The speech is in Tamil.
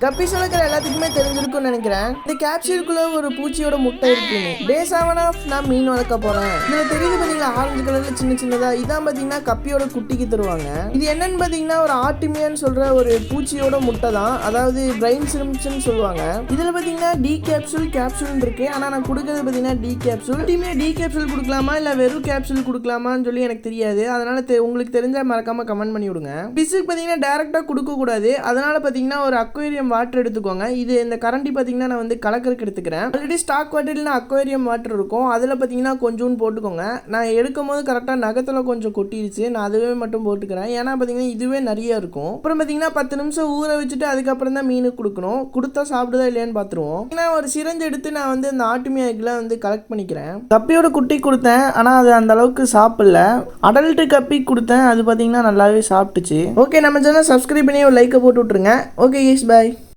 கப்பி வளர்க்குற எல்லாத்துக்குமே தெரிஞ்சிருக்கும்னு நினைக்கிறேன். இந்த கேப்சூலுக்குள்ள ஒரு பூச்சியோட முட்டை இருக்குன்னு பேஸ் ஆவனா நான் மீன் வளர்க்க போறேன். இதுல தெரியுது பாத்தீங்களா? ஆரஞ்சு கலர்ல சின்ன சின்னதா. இதான் பாத்தீங்கன்னா கப்பியோட குட்டிக்கு தருவாங்க. இது என்னன்னு பாத்தீங்கன்னா ஒரு ஆர்டிமியான்னு சொல்ற ஒரு பூச்சியோட முட்டை தான். அதாவது பிரைன் சிரம்ஸ்னு சொல்லுவாங்க. இதுல பாத்தீங்கன்னா டி கேப்சூல் கேப்சூல் இருக்கு. ஆனா நான் கொடுக்கறது பாத்தீங்கன்னா டி கேப்சூல் டீமே டி கேப்சூல் கொடுக்கலாமா? இல்ல வெறும் கேப்சூல் கொடுக்கலாமான்னு சொல்லி எனக்கு தெரியாது. அதனால தெ- உங்களுக்கு தெரிஞ்சா மறக்காம கமெண்ட் பண்ணி விடுங்க. பிசுக்கு பாத்தீங்கன்னா டைரக்டா கொடுக்க கூடாது அதனால பாத்தீங்கன்னா ஒரு அக்வேரியம் வாட்டர் எடுத்துக்கோங்க. இது இந்த கரண்டி பார்த்தீங்கன்னா நான் வந்து கலக்கருக்கு எடுத்துக்கிறேன். ஆல்ரெடி ஸ்டாக் வாட்டரில் அக்வேரியம் வாட்டர் இருக்கும். அதில் பார்த்தீங்கன்னா கொஞ்சோன்னு போட்டுக்கோங்க. நான் எடுக்கும் போது கரெக்டாக நகத்தில் கொஞ்சம் கொட்டிடுச்சு நான் அதுவே மட்டும் போட்டுக்கிறேன். ஏன்னா பார்த்தீங்கன்னா இதுவே நிறைய இருக்கும். அப்புறம் பார்த்தீங்கன்னா பத்து நிமிஷம் ஊற வச்சுட்டு அதுக்கப்புறம் தான் மீன் கொடுக்கணும். கொடுத்தா சாப்பிடுதா இல்லையான்னு பார்த்துருவோம் நான் ஒரு சிரஞ்சு எடுத்து நான் வந்து இந்த ஆட்டுமி எக்லாம் வந்து கலெக்ட் பண்ணிக்கிறேன். கப்பியோட குட்டி கொடுத்தேன். ஆனால் அது அந்த அளவுக்கு சாப்பிடல. அடல்ட்டு கப்பி கொடுத்தேன். அது பார்த்தீங்கன்னா நல்லாவே சாப்பிட்டுச்சு. ஓகே நம்ம சேனல் சப்ஸ்கிரைப் பண்ணி ஒரு லைக்கை போட்டு விட்ருங்க ஓகே ஈஸ் பாய்